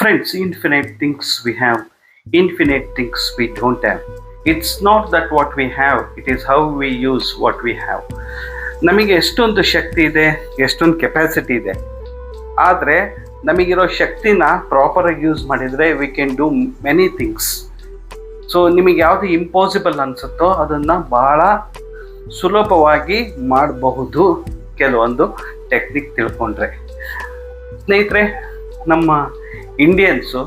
Friends, infinite things we have, infinite things we don't have. It's not that what we have, it is how we use what we have. ನಮಗೆ ಎಷ್ಟೊಂದು ಶಕ್ತಿ ಇದೆ ಎಷ್ಟೊಂದು capacity ಇದೆ ಆದರೆ ನಮಗಿರೋ ಶಕ್ತಿನ ಪ್ರಾಪರಾಗಿ ಯೂಸ್ ಮಾಡಿದರೆ we can do many things so ನಿಮಗೆ ಯಾವುದು ಇಂಪಾಸಿಬಲ್ ಅನಿಸುತ್ತೋ ಅದನ್ನು ಭಾಳ ಸುಲಭವಾಗಿ ಮಾಡಬಹುದು ಕೆಲವೊಂದು ಟೆಕ್ನಿಕ್ ತಿಳ್ಕೊಂಡ್ರೆ ಸ್ನೇಹಿತರೆ ನಮ್ಮ ಇಂಡಿಯನ್ಸು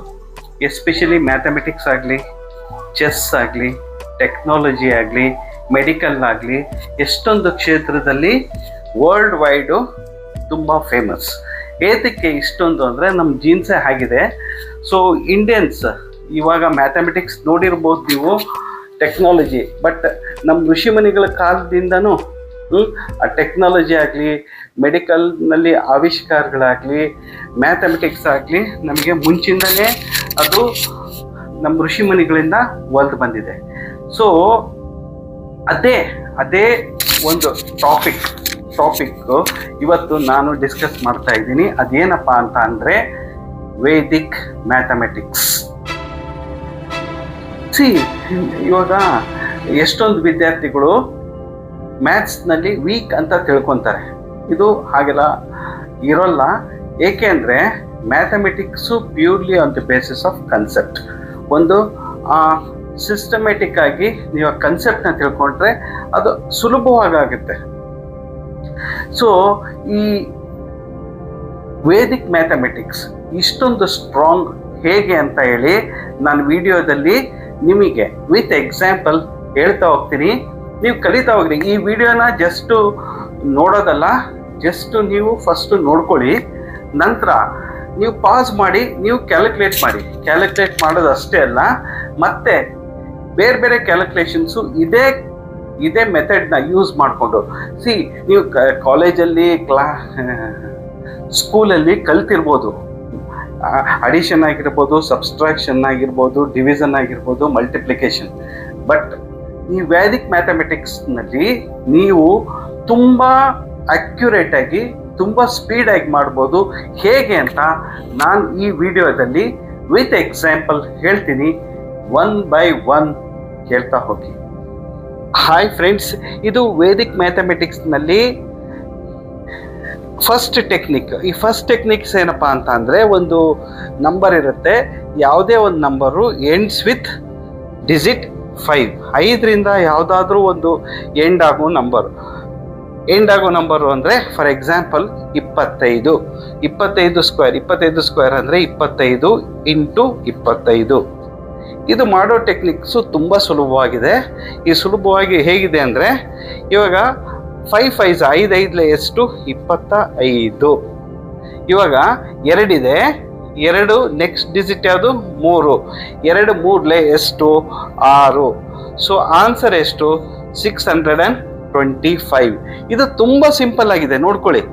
ಎಸ್ಪೆಷಲಿ ಮ್ಯಾಥಮೆಟಿಕ್ಸ್ ಆಗಲಿ ಚೆಸ್ ಆಗಲಿ ಟೆಕ್ನಾಲಜಿ ಆಗಲಿ ಮೆಡಿಕಲ್ ಆಗಲಿ, ಎಷ್ಟೊಂದು ಕ್ಷೇತ್ರದಲ್ಲಿ ವರ್ಲ್ಡ್ ವೈಡು ತುಂಬ ಫೇಮಸ್ ಏತಕ್ಕೆ ಇಷ್ಟೊಂದು ಅಂದರೆ ನಮ್ಮ ಜೀನ್ಸೇ ಆಗಿದೆ. ಸೊ ಇಂಡಿಯನ್ಸ್ ಇವಾಗ ಮ್ಯಾಥಮೆಟಿಕ್ಸ್ ನೋಡಿರ್ಬೋದು ನೀವು ಟೆಕ್ನಾಲಜಿ ಬಟ್ ನಮ್ಮ ಋಷಿಮುನಿಗಳ ಕಾಲದಿಂದನೂ ಆ ಟೆಕ್ನಾಲಜಿ ಆಗಲಿ ಮೆಡಿಕಲ್ನಲ್ಲಿ ಆವಿಷ್ಕಾರಗಳಾಗಲಿ ಮ್ಯಾಥಮೆಟಿಕ್ಸ್ ಆಗಲಿ ನಮಗೆ ಮುಂಚಿಂದಲೇ ಅದು ನಮ್ಮ ಋಷಿಮುನಿಗಳಿಂದ ಒಲ್ದು ಬಂದಿದೆ. ಸೊ ಅದೇ ಅದೇ ಒಂದು ಟಾಪಿಕ್ ಟಾಪಿಕ್ ಇವತ್ತು ನಾನು ಡಿಸ್ಕಸ್ ಮಾಡ್ತಾ ಇದ್ದೀನಿ. ಅದೇನಪ್ಪ ಅಂತ ಅಂದರೆ ವೇದಿಕ್ ಮ್ಯಾಥಮೆಟಿಕ್ಸ್ ಸಿ ಇವಾಗ ಎಷ್ಟೊಂದು ವಿದ್ಯಾರ್ಥಿಗಳು ಮ್ಯಾಥ್ಸ್ನಲ್ಲಿ ವೀಕ್ ಅಂತ ತಿಳ್ಕೊತಾರೆ. ಇದು ಹಾಗೆಲ್ಲ ಇರೋಲ್ಲ. ಏಕೆ ಅಂದರೆ mathematics purely on the basis of concept ಒಂದು ಸಿಸ್ಟಮೆಟಿಕ್ ಆಗಿ ನೀವು ಆ ಕನ್ಸೆಪ್ಟ್ನ ತಿಳ್ಕೊಂಡ್ರೆ ಅದು ಸುಲಭವಾಗುತ್ತೆ ಸೊ ಈ ವೇದಿಕ್ ಮ್ಯಾಥಮೆಟಿಕ್ಸ್ ಇಷ್ಟೊಂದು ಸ್ಟ್ರಾಂಗ್ ಹೇಗೆ ಅಂತ ಹೇಳಿ ನಾನು ವಿಡಿಯೋದಲ್ಲಿ ನಿಮಗೆ ವಿತ್ ಎಕ್ಸಾಂಪಲ್ ಹೇಳ್ತಾ ಹೋಗ್ತೀನಿ. ನೀವು ಕಲಿತಾ ಹೋಗ್ರಿ. ಈ ವಿಡಿಯೋನ ಜಸ್ಟು ನೋಡೋದಲ್ಲ ಜಸ್ಟ್ ನೀವು ಫಸ್ಟು ನೋಡ್ಕೊಳ್ಳಿ. ನಂತರ ನೀವು ಪಾಸ್ ಮಾಡಿ, ನೀವು ಕ್ಯಾಲ್ಕುಲೇಟ್ ಮಾಡಿ. ಕ್ಯಾಲ್ಕುಲೇಟ್ ಮಾಡೋದು ಅಷ್ಟೇ ಅಲ್ಲ, ಮತ್ತೆ ಬೇರೆ ಬೇರೆ ಕ್ಯಾಲ್ಕುಲೇಷನ್ಸು ಇದೇ ಇದೇ ಮೆಥಡ್ನ ಯೂಸ್ ಮಾಡಿಕೊಂಡು. ಸಿ ನೀವು ಕಾಲೇಜಲ್ಲಿ ಕ್ಲಾ ಸ್ಕೂಲಲ್ಲಿ ಕಲ್ತಿರ್ಬೋದು. ಅಡಿಷನ್ ಆಗಿರ್ಬೋದು ಸಬ್ಸ್ಟ್ರಾಕ್ಷನ್ ಆಗಿರ್ಬೋದು ಡಿವಿಷನ್ ಆಗಿರ್ಬೋದು ಮಲ್ಟಿಪ್ಲಿಕೇಶನ್ ಬಟ್ ಈ ವ್ಯಾದಿಕ್ ಮ್ಯಾಥಮೆಟಿಕ್ಸ್ನಲ್ಲಿ ನೀವು ತುಂಬ ಅಕ್ಯುರೇಟ್ ಆಗಿ, ತುಂಬ ಸ್ಪೀಡಾಗಿ ಮಾಡ್ಬೋದು. ಹೇಗೆ ಅಂತ ನಾನು ಈ ವಿಡಿಯೋದಲ್ಲಿ ವಿತ್ ಎಕ್ಸಾಂಪಲ್ ಹೇಳ್ತೀನಿ. ಒನ್ ಬೈ ಒನ್ ಹೇಳ್ತಾ ಹೋಗಿ. ಹಾಯ್ ಫ್ರೆಂಡ್ಸ್ ಇದು ವೇದಿಕ್ ಮ್ಯಾಥಮೆಟಿಕ್ಸ್ನಲ್ಲಿ ಫಸ್ಟ್ ಟೆಕ್ನಿಕ್ ಈ ಫಸ್ಟ್ ಟೆಕ್ನಿಕ್ಸ್ ಏನಪ್ಪ ಅಂತ ಅಂದರೆ ಒಂದು ನಂಬರ್ ಇರುತ್ತೆ. ಯಾವುದೇ ಒಂದು number ends with digit five ಐದರಿಂದ ಯಾವುದಾದ್ರೂ ಒಂದು ಎಂಡ್ ಆಗೋ ನಂಬರ್ ಎಂಡ್ ಆಗೋ ನಂಬರು ಅಂದರೆ ಫಾರ್ ಎಕ್ಸಾಂಪಲ್ ಇಪ್ಪತ್ತೈದು. ಇಪ್ಪತ್ತೈದು ಸ್ಕ್ವೇರ್ ಇಪ್ಪತ್ತೈದು ಸ್ಕ್ವೇರ್ ಅಂದರೆ ಇಪ್ಪತ್ತೈದು ಇಂಟು ಇಪ್ಪತ್ತೈದು. ಇದು ಮಾಡೋ ಟೆಕ್ನಿಕ್ಸು ತುಂಬ ಸುಲಭವಾಗಿದೆ. ಈ ಸುಲಭವಾಗಿ ಹೇಗಿದೆ ಅಂದರೆ, ಇವಾಗ ಫೈವ್ ಫೈಸ್ ಐದು ಐದಲೇ ಎಷ್ಟು? ಇಪ್ಪತ್ತ ಐದು. ಇವಾಗ ಎರಡಿದೆ. ಎರಡು ನೆಕ್ಸ್ಟ್ ಡಿಜಿಟ್ ಯಾವುದು? ಮೂರು. ಎರಡು ಮೂರ್ಲೆ ಎಷ್ಟು? ಆರು. ಸೊ ಆನ್ಸರ್ ಎಷ್ಟು? Six hundred and twenty five ಇದು ತುಂಬ ಸಿಂಪಲ್ ಆಗಿದೆ, ನೋಡ್ಕೊಳ್ಳಿ.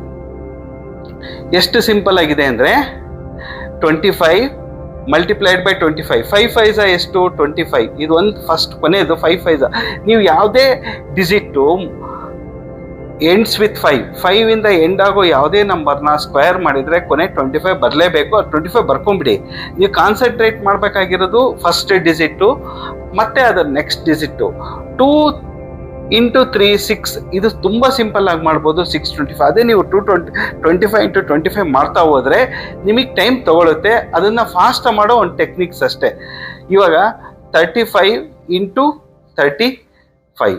ಎಷ್ಟು ಸಿಂಪಲ್ ಆಗಿದೆ ಅಂದರೆ twenty five multiplied by twenty five five fives ಎಷ್ಟು? ಟ್ವೆಂಟಿ ಫೈವ್ ಇದು ಒಂದು ಫಸ್ಟ್ ಕೊನೆಯದು ಫೈವ್ ಫೈಸ ನೀವು ಯಾವುದೇ digit ends with five five ಇಂದ ಎಂಡ್ ಆಗೋ ಯಾವುದೇ ನಂಬರ್ನ ಸ್ಕ್ವೇರ್ ಮಾಡಿದರೆ ಕೊನೆ ಟ್ವೆಂಟಿ ಫೈವ್ ಬರಲೇಬೇಕು, ಅದು ಟ್ವೆಂಟಿ ಫೈವ್ ಬರ್ಕೊಂಬಿಡಿ ನೀವು ಕಾನ್ಸಂಟ್ರೇಟ್ ಮಾಡಬೇಕಾಗಿರೋದು ಫಸ್ಟ್ ಡಿಜಿಟ್ಟು ಮತ್ತೆ ಅದರ next digit two into three six ಇದು ತುಂಬ ಸಿಂಪಲ್ ಆಗಿ ಮಾಡ್ಬೋದು ಸಿಕ್ಸ್ ಟ್ವೆಂಟಿ ಫೈವ್ ಅದೇ ನೀವು two twenty twenty five into twenty five ಮಾಡ್ತಾ ಹೋದರೆ ನಿಮಗೆ ಟೈಮ್ ತೊಗೊಳುತ್ತೆ. ಅದನ್ನು ಫಾಸ್ಟ್ ಮಾಡೋ ಒಂದು ಟೆಕ್ನಿಕ್ಸ್ ಅಷ್ಟೇ. ಇವಾಗ thirty five into thirty five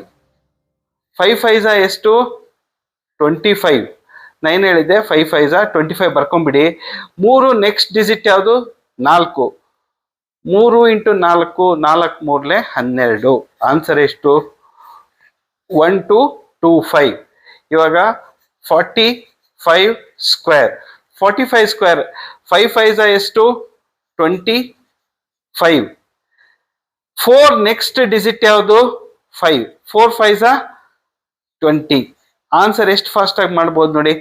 five fives ಎಷ್ಟು? ಟ್ವೆಂಟಿ ಫೈವ್ ನೈನ್ ಹೇಳಿದ್ದೆ ಫೈವ್ ಫೈಝ ಟ್ವೆಂಟಿ ಫೈವ್ ಬರ್ಕೊಂಬಿಡಿ ಮೂರು ನೆಕ್ಸ್ಟ್ ಡಿಜಿಟ್ ಯಾವುದು? ನಾಲ್ಕು. ಮೂರು ಇಂಟು ನಾಲ್ಕು ನಾಲ್ಕು ಮೂರಲೆ ಹನ್ನೆರಡು. ಆನ್ಸರ್ ಎಷ್ಟು? ಒನ್ ಟು ಟೂ ಫೈವ್ ಇವಾಗ forty five square forty five square five fives ಎಷ್ಟು? Twenty five four next digit ಯಾವುದು five four fives twenty answer ಎಷ್ಟು ಫಾಸ್ಟಾಗಿ ಮಾಡ್ಬೋದು ನೋಡಿ.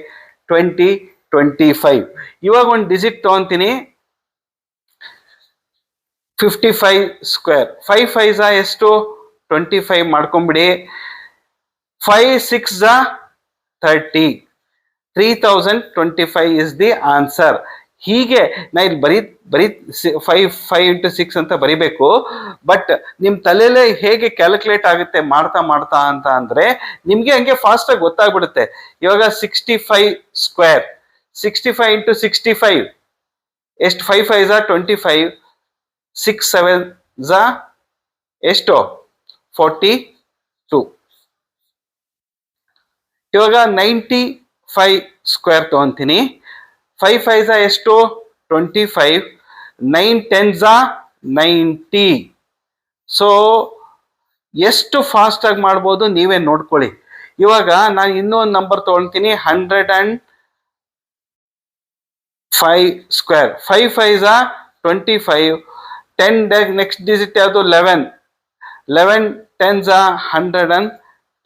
ಟ್ವೆಂಟಿ ಟ್ವೆಂಟಿ ಫೈವ್ ಇವಾಗ ಒಂದು digit ತೊಗೊತೀನಿ. Fifty five square five fives ಎಷ್ಟು? ಟ್ವೆಂಟಿ ಫೈವ್ ಮಾಡ್ಕೊಂಬಿಡಿ. Five six ಝ thirty three thousand twenty five is the answer ಹೀಗೆ ನಾ ಇಲ್ಲಿ ಬರೀ ಬರೀ ಫೈವ್ ಫೈವ್ ಇಂಟು ಸಿಕ್ಸ್ ಅಂತ ಬರಿಬೇಕು. ಬಟ್ ನಿಮ್ಮ ತಲೆಯಲ್ಲೇ ಹೇಗೆ ಕ್ಯಾಲ್ಕುಲೇಟ್ ಆಗುತ್ತೆ ಮಾಡ್ತಾ ಮಾಡ್ತಾ ಅಂತ ಅಂದರೆ ನಿಮಗೆ ಹಂಗೆ ಫಾಸ್ಟಾಗಿ ಗೊತ್ತಾಗ್ಬಿಡುತ್ತೆ. ಇವಾಗ sixty five square sixty five into sixty five ಎಷ್ಟು five five Jha twenty five six seven Jha ಎಷ್ಟು? ಫೋರ್ಟಿ ಟು ಇವಾಗ ನೈಂಟಿ ಫೈವ್ ಸ್ಕ್ವೇರ್ ತಗೊಂತೀನಿ. ಫೈವ್ ಫೈವ್ ಎಷ್ಟು? Twenty five nine ten ninety so ಎಷ್ಟು ಫಾಸ್ಟಾಗಿ ಮಾಡ್ಬೋದು ನೀವೇ ನೋಡ್ಕೊಳ್ಳಿ. ಇವಾಗ ನಾನು ಇನ್ನೊಂದು ನಂಬರ್ ತೊಗೊಳ್ತೀನಿ hundred and five square five five twenty five ten next digit ಯಾವುದು? Eleven eleven ten Jha hundred and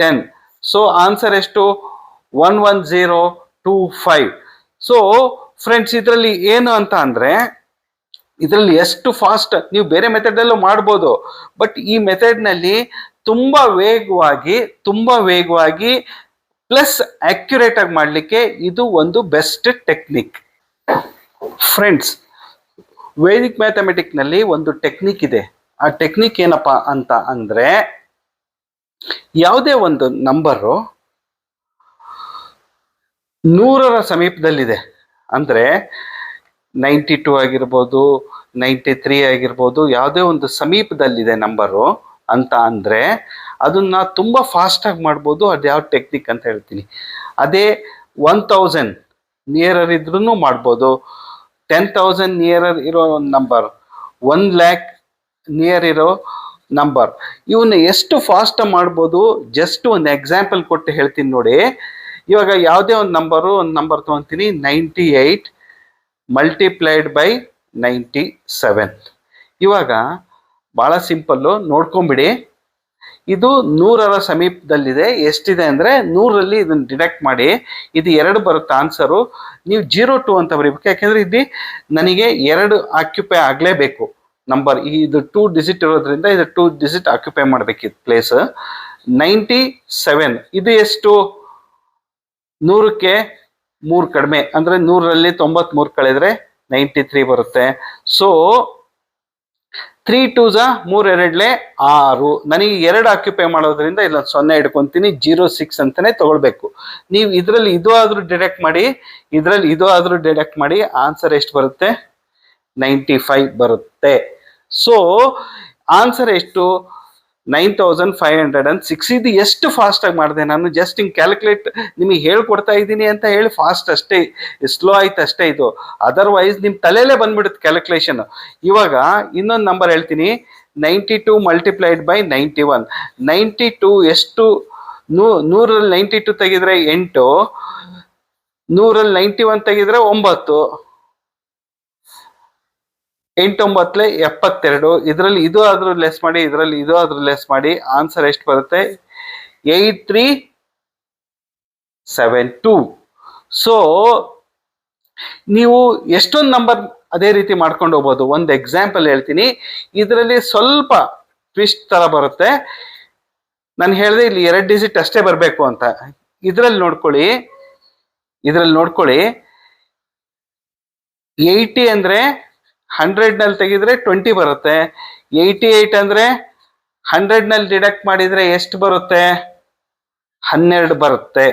ten so answer ಎಷ್ಟು? One one zero two five so friends ಇದರಲ್ಲಿ ಏನು ಅಂತ ಅಂದರೆ, ಇದರಲ್ಲಿ ಎಷ್ಟು ಫಾಸ್ಟ್ ನೀವು ಬೇರೆ ಮೆಥಡ್ ಅಲ್ಲೂ ಮಾಡ್ಬೋದು. ಬಟ್ ಈ ಮೆಥಡ್ನಲ್ಲಿ ತುಂಬಾ ವೇಗವಾಗಿ ತುಂಬಾ ವೇಗವಾಗಿ ಪ್ಲಸ್ ಅಕ್ಯುರೇಟ್ ಆಗಿ ಮಾಡಲಿಕ್ಕೆ ಇದು ಒಂದು ಬೆಸ್ಟ್ ಟೆಕ್ನಿಕ್ ಫ್ರೆಂಡ್ಸ್ ವೈದಿಕ್ ಮ್ಯಾಥಮೆಟಿಕ್ನಲ್ಲಿ ಒಂದು ಟೆಕ್ನಿಕ್ ಇದೆ. ಆ ಟೆಕ್ನಿಕ್ ಏನಪ್ಪಾ ಅಂತ ಅಂದರೆ, ಯಾವುದೇ ಒಂದು ನಂಬರು ನೂರರ ಸಮೀಪದಲ್ಲಿದೆ. ಅಂದ್ರೆ ನೈಂಟಿ ಟೂ ಆಗಿರ್ಬೋದು ನೈಂಟಿ ತ್ರೀ ಆಗಿರ್ಬೋದು, ಯಾವುದೇ ಒಂದು ಸಮೀಪದಲ್ಲಿದೆ ನಂಬರು ಅಂತ ಅಂದರೆ ಅದನ್ನು ತುಂಬ ಫಾಸ್ಟಾಗಿ ಮಾಡ್ಬೋದು. ಅದು ಯಾವ ಟೆಕ್ನಿಕ್ ಅಂತ ಹೇಳ್ತೀನಿ. ಅದೇ ಒನ್ ತೌಸಂಡ್ ನಿಯರರ್ ಇದ್ರೂ ಮಾಡ್ಬೋದು. ಟೆನ್ ತೌಸಂಡ್ ನಿಯರರ್ ಇರೋ ಒಂದು ನಂಬರ್ ಒನ್ ಲ್ಯಾಕ್ ನಿಯರ್ ಇರೋ ನಂಬರ್ ಇವನ್ನ ಎಷ್ಟು ಫಾಸ್ಟ್ ಮಾಡ್ಬೋದು? ಜಸ್ಟ್ ಒಂದು ಎಕ್ಸಾಂಪಲ್ ಕೊಟ್ಟು ಹೇಳ್ತೀನಿ ನೋಡಿ. ಇವಾಗ ಯಾವುದೇ ಒಂದು ನಂಬರು ಒಂದು number ತೊಗೊತೀನಿ ninety eight multiplied by ninety seven ಇವಾಗ ಭಾಳ ಸಿಂಪಲ್ಲು ನೋಡ್ಕೊಂಬಿಡಿ. ಇದು ನೂರರ ಸಮೀಪದಲ್ಲಿದೆ. ಎಷ್ಟಿದೆ ಅಂದರೆ ನೂರಲ್ಲಿ ಇದನ್ನು ಡಿಡಕ್ಟ್ ಮಾಡಿ. ಇದು ಎರಡು ಬರುತ್ತೆ ಆನ್ಸರು ನೀವು ಜೀರೋ ಟು ಅಂತ ಬರೀಬೇಕು. ಯಾಕೆಂದರೆ ಇದು ನನಗೆ ಎರಡು ಆಕ್ಯುಪೈ ಆಗಲೇಬೇಕು. ನಂಬರ್ ಇದು ಟೂ ಡಿಜಿಟ್ ಇರೋದ್ರಿಂದ ಇದು ಟೂ ಡಿಜಿಟ್ ಆಕ್ಯುಪೈ ಮಾಡಬೇಕಿತ್ತು ಪ್ಲೇಸ್ ನೈಂಟಿ ಸೆವೆನ್ ಇದು ಎಷ್ಟು? ನೂರಕ್ಕೆ ಮೂರು ಕಡಿಮೆ, ಅಂದರೆ ನೂರರಲ್ಲಿ ತೊಂಬತ್ಮೂರು ಕಳೆದ್ರೆ ನೈಂಟಿ ತ್ರೀ ಬರುತ್ತೆ. ಸೊ ತ್ರೀ ಟೂ ಝ ಮೂರ್ ಎರಡ್ಲೆ ಆರು. ನನಗೆ ಎರಡು ಆಕ್ಯುಪೈ ಮಾಡೋದ್ರಿಂದ ಇಲ್ಲ, ಸೊನ್ನೆ ಇಟ್ಕೊಂತೀನಿ ಜೀರೋ ಸಿಕ್ಸ್ ಅಂತಾನೆ ತಗೊಳ್ಬೇಕು. ನೀವು ಇದರಲ್ಲಿ ಇದು ಆದ್ರೂ ಡಿಡೆಕ್ಟ್ ಮಾಡಿ, ಇದರಲ್ಲಿ ಇದು ಆದ್ರೂ ಡಿಡೆಕ್ಟ್ ಮಾಡಿ ಆನ್ಸರ್ ಎಷ್ಟು ಬರುತ್ತೆ? ನೈಂಟಿ ಫೈವ್ ಬರುತ್ತೆ. ಸೊ ಆನ್ಸರ್ ಎಷ್ಟು? Nine thousand five hundred and six ಇದು ಎಷ್ಟು ಫಾಸ್ಟ್ ಆಗಿ ಮಾಡಿದೆ? ನಾನು ಜಸ್ಟ್ ಹಿಂಗೆ ಕ್ಯಾಲ್ಕುಲೇಟ್ ನಿಮಗೆ ಹೇಳ್ಕೊಡ್ತಾ ಇದ್ದೀನಿ ಅಂತ ಹೇಳಿ ಫಾಸ್ಟ್ ಅಷ್ಟೇ ಸ್ಲೋ ಆಯ್ತು ಅಷ್ಟೇ ಇದು. ಅದರ್ವೈಸ್ ನಿಮ್ಮ ತಲೆಯಲ್ಲೇ ಬಂದ್ಬಿಡುತ್ತೆ ಕ್ಯಾಲ್ಕುಲೇಷನ್ ಇವಾಗ ಇನ್ನೊಂದು ನಂಬರ್ ಹೇಳ್ತೀನಿ, ninety two multiplied by ninety one. Ninety two ಎಷ್ಟು? ನೂ ನೂರಲ್ಲಿ ನೈಂಟಿ ಟು ತೆಗೆದ್ರೆ ಎಂಟು ನೂರಲ್ಲಿ ನೈಂಟಿ ಒನ್ ತೆಗೆದ್ರೆ ಒಂಬತ್ತು. ಎಂಟೊಂಬತ್ತಲೆ ಎಪ್ಪತ್ತೆರಡು. ಇದರಲ್ಲಿ ಇದು ಆದರೂ ಲೆಸ್ ಮಾಡಿ, ಇದರಲ್ಲಿ ಇದು ಆದರೂ ಲೆಸ್ ಮಾಡಿ. ಆನ್ಸರ್ ಎಷ್ಟು ಬರುತ್ತೆ? Eight three seven two. So ನೀವು ಎಷ್ಟೊಂದು ನಂಬರ್ ಅದೇ ರೀತಿ ಮಾಡ್ಕೊಂಡು ಹೋಗ್ಬೋದು. ಒಂದು ಎಕ್ಸಾಂಪಲ್ ಹೇಳ್ತೀನಿ. ಇದರಲ್ಲಿ ಸ್ವಲ್ಪ ಟ್ವಿಸ್ಟ್ ಥರ ಬರುತ್ತೆ. ನಾನು ಹೇಳಿದೆ ಇಲ್ಲಿ ಎರಡು ಡಿಜಿಟ್ ಅಷ್ಟೇ ಬರಬೇಕು ಅಂತ. ಇದರಲ್ಲಿ ನೋಡ್ಕೊಳ್ಳಿ. ಇದರಲ್ಲಿ ನೋಡ್ಕೊಳ್ಳಿ. ಏಯ್ಟಿ ಅಂದ್ರೆ ಹಂಡ್ರೆಡ್ನಲ್ಲಿ ತೆಗೆದ್ರೆ ಟ್ವೆಂಟಿ ಬರುತ್ತೆ. ಏಯ್ಟಿ ಏಯ್ಟ್ ಅಂದ್ರೆ ಹಂಡ್ರೆಡ್ನಲ್ಲಿ ಡಿಡಕ್ಟ್ ಮಾಡಿದ್ರೆ ಎಷ್ಟು ಬರುತ್ತೆ? ಹನ್ನೆರಡು ಬರುತ್ತೆ.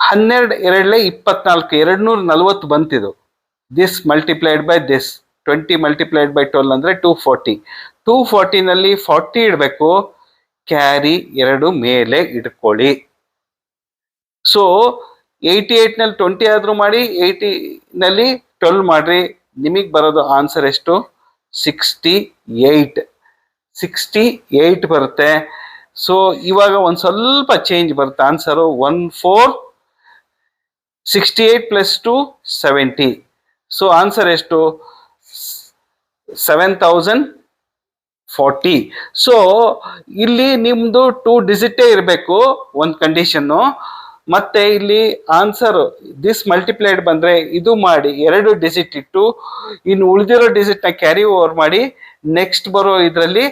ಹನ್ನೆರಡು, ಎರಡ್ಲೆ ಇಪ್ಪತ್ನಾಲ್ಕು ಎರಡ್ ನೂರ ನಲ್ವತ್ತು ಬಂತಿದು. This multiplied by this twenty multiplied by twelve ಅಂದ್ರೆ ಟೂ ಫೋರ್ಟಿ ಟೂ ಫೋರ್ಟಿನಲ್ಲಿ ಫಾರ್ಟಿ ಇಡಬೇಕು. ಕ್ಯಾರಿ ಎರಡು ಮೇಲೆ ಇಟ್ಕೊಳ್ಳಿ ಸೊ ಏಯ್ಟಿ ಏಯ್ಟ್ನಲ್ಲಿ ಟ್ವೆಂಟಿ ಆದರೂ ಮಾಡಿ ಏಯ್ಟಿನಲ್ಲಿ ಟ್ವೆಲ್ ಮಾಡಿರಿ. ನಿಮಗೆ ಬರೋದು ಆನ್ಸರ್ ಎಷ್ಟು? ಸಿಕ್ಸ್ಟಿ ಏಯ್ಟ್ ಸಿಕ್ಸ್ಟಿ ಏಯ್ಟ್ ಬರುತ್ತೆ. ಸೊ ಇವಾಗ ಒಂದು ಸ್ವಲ್ಪ ಚೇಂಜ್ ಬರುತ್ತೆ. Answer one four sixty eight plus two seventy so answer ಎಷ್ಟು? ಸೆವೆನ್ ತೌಸಂಡ್ ಫಾರ್ಟಿ ಸೊ ಇಲ್ಲಿ ನಿಮ್ಮದು ಟೂ ಡಿಜಿಟೇ ಇರಬೇಕು, ಒಂದು ಕಂಡೀಷನ್ನು ಮತ್ತೆ ಇಲ್ಲಿ ಆನ್ಸರ್ ದಿಸ್ ಮಲ್ಟಿಪ್ಲೈಡ್ ಬಂದ್ರೆ ಇದು ಮಾಡಿ ಎರಡು ಡಿಜಿಟ್ ಇಟ್ಟು, ಇನ್ನು ಉಳಿದಿರೋ ಡಿಜಿಟ್ನ ಕ್ಯಾರಿ ಓವರ್ ಮಾಡಿ ನೆಕ್ಸ್ಟ್ ಬರೋ ಇದರಲ್ಲಿ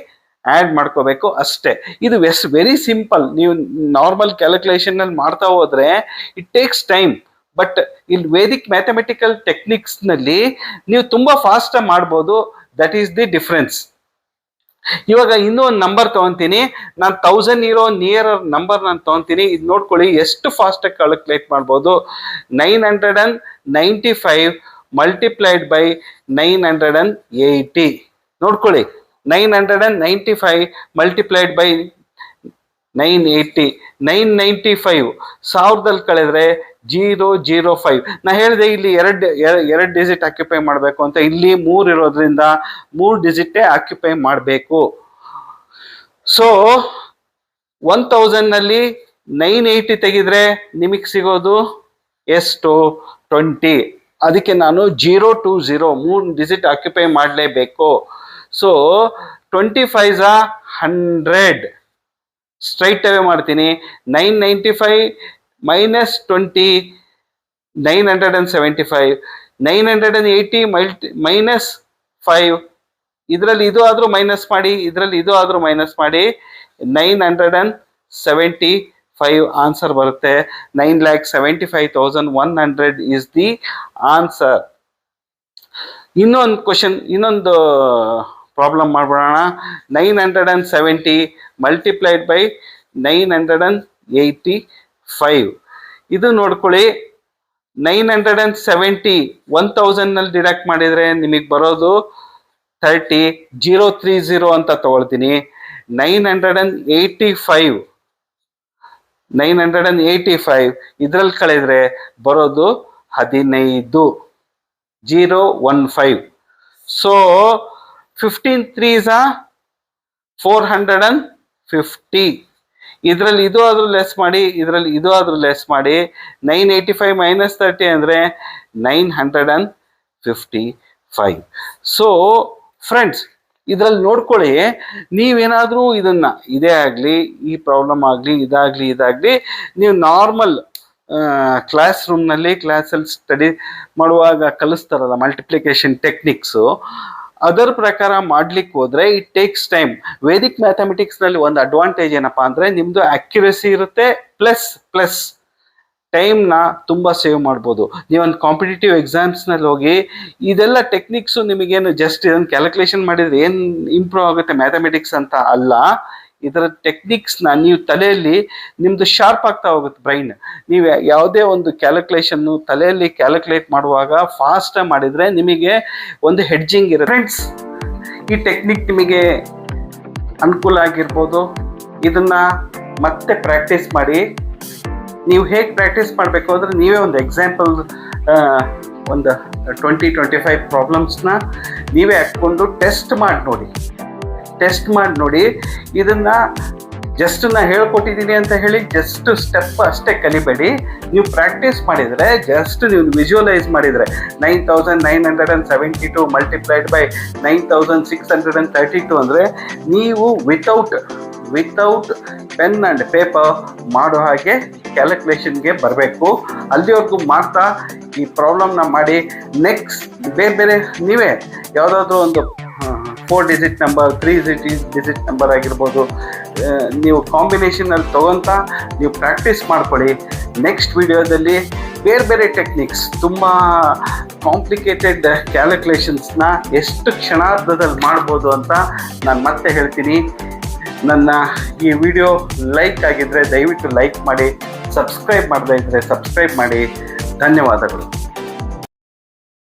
ಆ್ಯಡ್ ಮಾಡ್ಕೋಬೇಕು ಅಷ್ಟೇ. ಇದು ವೆಸ್ ವೆರಿ ಸಿಂಪಲ್ ನೀವು ನಾರ್ಮಲ್ ಕ್ಯಾಲ್ಕುಲೇಷನಲ್ಲಿ ಮಾಡ್ತಾ ಹೋದ್ರೆ ಇಟ್ ಟೇಕ್ಸ್ ಟೈಮ್ ಬಟ್ ಇಲ್ಲಿ ವೇದಿಕ್ ಮ್ಯಾಥಮೆಟಿಕಲ್ ಟೆಕ್ನಿಕ್ಸ್ನಲ್ಲಿ ನೀವು ತುಂಬ ಫಾಸ್ಟಾಗಿ ಮಾಡ್ಬೋದು. ದಟ್ ಈಸ್ ದಿ ಡಿಫ್ರೆನ್ಸ್ ಇವಾಗ ಇನ್ನೂ ಒಂದು ನಂಬರ್ ತಗೊಂತೀನಿ. ನಾನು ತೌಸಂಡ್ ಇರೋ ನಿಯರ್ ನಂಬರ್ ನಾನು ತಗೊಂತೀನಿ. ಇದು ನೋಡ್ಕೊಳ್ಳಿ, ಎಷ್ಟು ಫಾಸ್ಟಾಗಿ ಕ್ಯಾಲ್ಕುಲೇಟ್ ಮಾಡ್ಬೋದು? Nine hundred and ninety five multiplied by nine hundred and eighty ನೋಡ್ಕೊಳ್ಳಿ nine hundred and ninety five multiplied by nine eighty, nine ninety five ಸಾವಿರದಲ್ಲಿ ಕಳೆದ್ರೆ ಜೀರೋ ಜೀರೋ ಫೈವ್. ನಾ ಹೇಳಿದೆ ಇಲ್ಲಿ ಎರಡು ಎರಡು ಡಿಜಿಟ್ ಆಕ್ಯುಪೈ ಮಾಡಬೇಕು ಅಂತ ಇಲ್ಲಿ ಮೂರು ಇರೋದ್ರಿಂದ ಮೂರು ಡಿಜಿಟೇ ಆಕ್ಯುಪೈ ಮಾಡಬೇಕು. ಸೊ ಒನ್ ತೌಸಂಡ್ನಲ್ಲಿ ನೈನ್ ಏಯ್ಟಿ ತೆಗೆದ್ರೆ ನಿಮಗೆ ಸಿಗೋದು ಎಷ್ಟು? ಟ್ವೆಂಟಿ. ಅದಕ್ಕೆ ನಾನು ಜೀರೋ ಟು ಜೀರೋ ಮೂರು ಡಿಜಿಟ್ ಆಕ್ಯುಪೈ ಮಾಡಲೇಬೇಕು. So twenty five hundred. Straight away ಮಾಡ್ತೀನಿ. Nine ninety five minus twenty nine hundred and seventy five nine hundred and eighty multi minus five ಇದರಲ್ಲಿ ಇದು ಆದರೂ ಮೈನಸ್ ಮಾಡಿ, ಇದರಲ್ಲಿ ಇದು ಆದರೂ ಮೈನಸ್ ಮಾಡಿ nine hundred and seventy five answer ಬರುತ್ತೆ. Nine lakh seventy five thousand one hundred is the answer ಇನ್ನೊಂದು ಕ್ವಶನ್ ಇನ್ನೊಂದು problem ಮಾಡ್ಬಿಡೋಣ. Nine hundred and seventy multiplied by nine hundred and eighty five ಇದು ನೋಡ್ಕೊಳ್ಳಿ nine hundred and seventy one ತೌಸಂಡ್ನಲ್ಲಿ deduct ಮಾಡಿದರೆ ನಿಮಗೆ ಬರೋದು thirty zero three zero ಅಂತ ತೊಗೊಳ್ತೀನಿ. Nine hundred and eighty five nine hundred and eighty five ಇದರಲ್ಲಿ ಕಳೆದರೆ ಬರೋದು ಹದಿನೈದು zero one five so fifteen threes four hundred and fifty ಇದರಲ್ಲಿ ಇದು ಆದರೂ ಲೆಸ್ ಮಾಡಿ, ಇದರಲ್ಲಿ ಇದು ಆದರೂ ಲೆಸ್ ಮಾಡಿ. Nine eighty five minus thirty ಅಂದರೆ nine hundred and fifty five so friends ಇದರಲ್ಲಿ ನೋಡ್ಕೊಳ್ಳಿ, ನೀವೇನಾದರೂ ಇದನ್ನು, ಇದೇ ಆಗಲಿ, ಈ ಪ್ರಾಬ್ಲಮ್ ಆಗಲಿ, ಇದಾಗಲಿ ಇದಾಗಲಿ, ನೀವು ನಾರ್ಮಲ್ ಕ್ಲಾಸ್ ರೂಮ್ನಲ್ಲಿ ಕ್ಲಾಸಲ್ಲಿ ಸ್ಟಡಿ ಮಾಡುವಾಗ ಕಲಿಸ್ತಾರಲ್ಲ ಮಲ್ಟಿಪ್ಲಿಕೇಶನ್ ಟೆಕ್ನಿಕ್ಸು ಅದರ ಪ್ರಕಾರ ಮಾಡ್ಲಿಕ್ಕೆ ಹೋದ್ರೆ ಇಟ್ ಟೇಕ್ಸ್ ಟೈಮ್ ವೇದಿಕ್ ಮ್ಯಾಥಮೆಟಿಕ್ಸ್ನಲ್ಲಿ ಒಂದು ಅಡ್ವಾಂಟೇಜ್ ಏನಪ್ಪಾ ಅಂದ್ರೆ ನಿಮ್ದು ಅಕ್ಯುರಸಿ ಇರುತ್ತೆ ಪ್ಲಸ್ ಪ್ಲಸ್ ಟೈಮ್ನ ತುಂಬ ಸೇವ್ ಮಾಡ್ಬೋದು. ನೀವೊಂದು ಕಾಂಪಿಟೇಟಿವ್ ಎಕ್ಸಾಮ್ಸ್ನಲ್ಲಿ ಹೋಗಿ ಇದೆಲ್ಲ ಟೆಕ್ನಿಕ್ಸು ನಿಮಗೇನು ಜಸ್ಟ್ ಇದನ್ನು ಕ್ಯಾಲ್ಕುಲೇಷನ್ ಮಾಡಿದ್ರೆ ಏನು ಇಂಪ್ರೂವ್ ಆಗುತ್ತೆ ಮ್ಯಾಥಮೆಟಿಕ್ಸ್ ಅಂತ ಅಲ್ಲ. ಇದರ ಟೆಕ್ನಿಕ್ಸ್ನ ನೀವು ತಲೆಯಲ್ಲಿ ನಿಮ್ಮದು ಶಾರ್ಪ್ ಆಗ್ತಾ ಹೋಗುತ್ತೆ ಬ್ರೈನ್ ನೀವು ಯಾವುದೇ ಒಂದು ಕ್ಯಾಲ್ಕುಲೇಷನ್ನು ತಲೆಯಲ್ಲಿ ಕ್ಯಾಲ್ಕುಲೇಟ್ ಮಾಡುವಾಗ ಫಾಸ್ಟಾಗಿ ಮಾಡಿದರೆ ನಿಮಗೆ ಒಂದು ಹೆಡ್ಜಿಂಗ್ ಇರುತ್ತೆ. ಫ್ರೆಂಡ್ಸ್ ಈ ಟೆಕ್ನಿಕ್ ನಿಮಗೆ ಅನುಕೂಲ ಆಗಿರ್ಬೋದು. ಇದನ್ನು ಮತ್ತೆ ಪ್ರಾಕ್ಟೀಸ್ ಮಾಡಿ. ನೀವು ಹೇಗೆ ಪ್ರಾಕ್ಟೀಸ್ ಮಾಡಬೇಕು ಅಂದರೆ ನೀವೇ ಒಂದು ಎಕ್ಸಾಂಪಲ್ ಒಂದು ಟ್ವೆಂಟಿ ಟ್ವೆಂಟಿ ಫೈವ್ ಪ್ರಾಬ್ಲಮ್ಸ್ನ ನೀವೇ ಹಾಕ್ಕೊಂಡು ಟೆಸ್ಟ್ ಮಾಡಿ ನೋಡಿ. ಟೆಸ್ಟ್ ಮಾಡಿ ನೋಡಿ. ಇದನ್ನ ಜಸ್ಟ್ ನಾ ಹೇಳ್ಕೊಟ್ಟಿದ್ದೀನಿ ಅಂತ ಹೇಳಿ ಜಸ್ಟ್ ಸ್ಟೆಪ್ ಅಷ್ಟೇ ಕಲಿಬೇಡಿ. ನೀವು ಪ್ರಾಕ್ಟೀಸ್ ಮಾಡಿದರೆ ಜಸ್ಟ್ ನೀವು ವಿಜುವಲೈಸ್ ಮಾಡಿದರೆ nine thousand nine hundred and seventy two multiplied by nine thousand six hundred and thirty two ಅಂದರೆ ನೀವು without without pen and paper ಮಾಡೋ ಹಾಗೆ ಕ್ಯಾಲ್ಕುಲೇಷನ್ಗೆ ಬರಬೇಕು. ಅಲ್ಲಿವರೆಗೂ ಮಾಡ್ತಾ ಈ ಪ್ರಾಬ್ಲಮ್ನ ಮಾಡಿ ನೆಕ್ಸ್ಟ್ ಬೇರೆ ಬೇರೆ ನೀವೇ ಯಾವುದಾದ್ರೂ ಒಂದು four digit number three digit digit number ಆಗಿರ್ಬೋದು ನೀವು ಕಾಂಬಿನೇಷನಲ್ಲಿ ತೊಗೊತ ನೀವು ಪ್ರಾಕ್ಟೀಸ್ ಮಾಡ್ಕೊಳ್ಳಿ. ನೆಕ್ಸ್ಟ್ ವಿಡಿಯೋದಲ್ಲಿ ಬೇರೆ ಬೇರೆ ಟೆಕ್ನಿಕ್ಸ್ ತುಂಬ ಕಾಂಪ್ಲಿಕೇಟೆಡ್ ಕ್ಯಾಲ್ಕುಲೇಷನ್ಸ್ನ ಎಷ್ಟು ಕ್ಷಣಾರ್ಧದಲ್ಲಿ ಮಾಡ್ಬೋದು ಅಂತ ನಾನು ಮತ್ತೆ ಹೇಳ್ತೀನಿ. ನನ್ನ ಈ ವಿಡಿಯೋ ಲೈಕ್ ಆಗಿದ್ದರೆ ದಯವಿಟ್ಟು ಲೈಕ್ ಮಾಡಿ ಸಬ್ಸ್ಕ್ರೈಬ್ ಮಾಡದೇ ಇದ್ದರೆ ಸಬ್ಸ್ಕ್ರೈಬ್ ಮಾಡಿ. ಧನ್ಯವಾದಗಳು.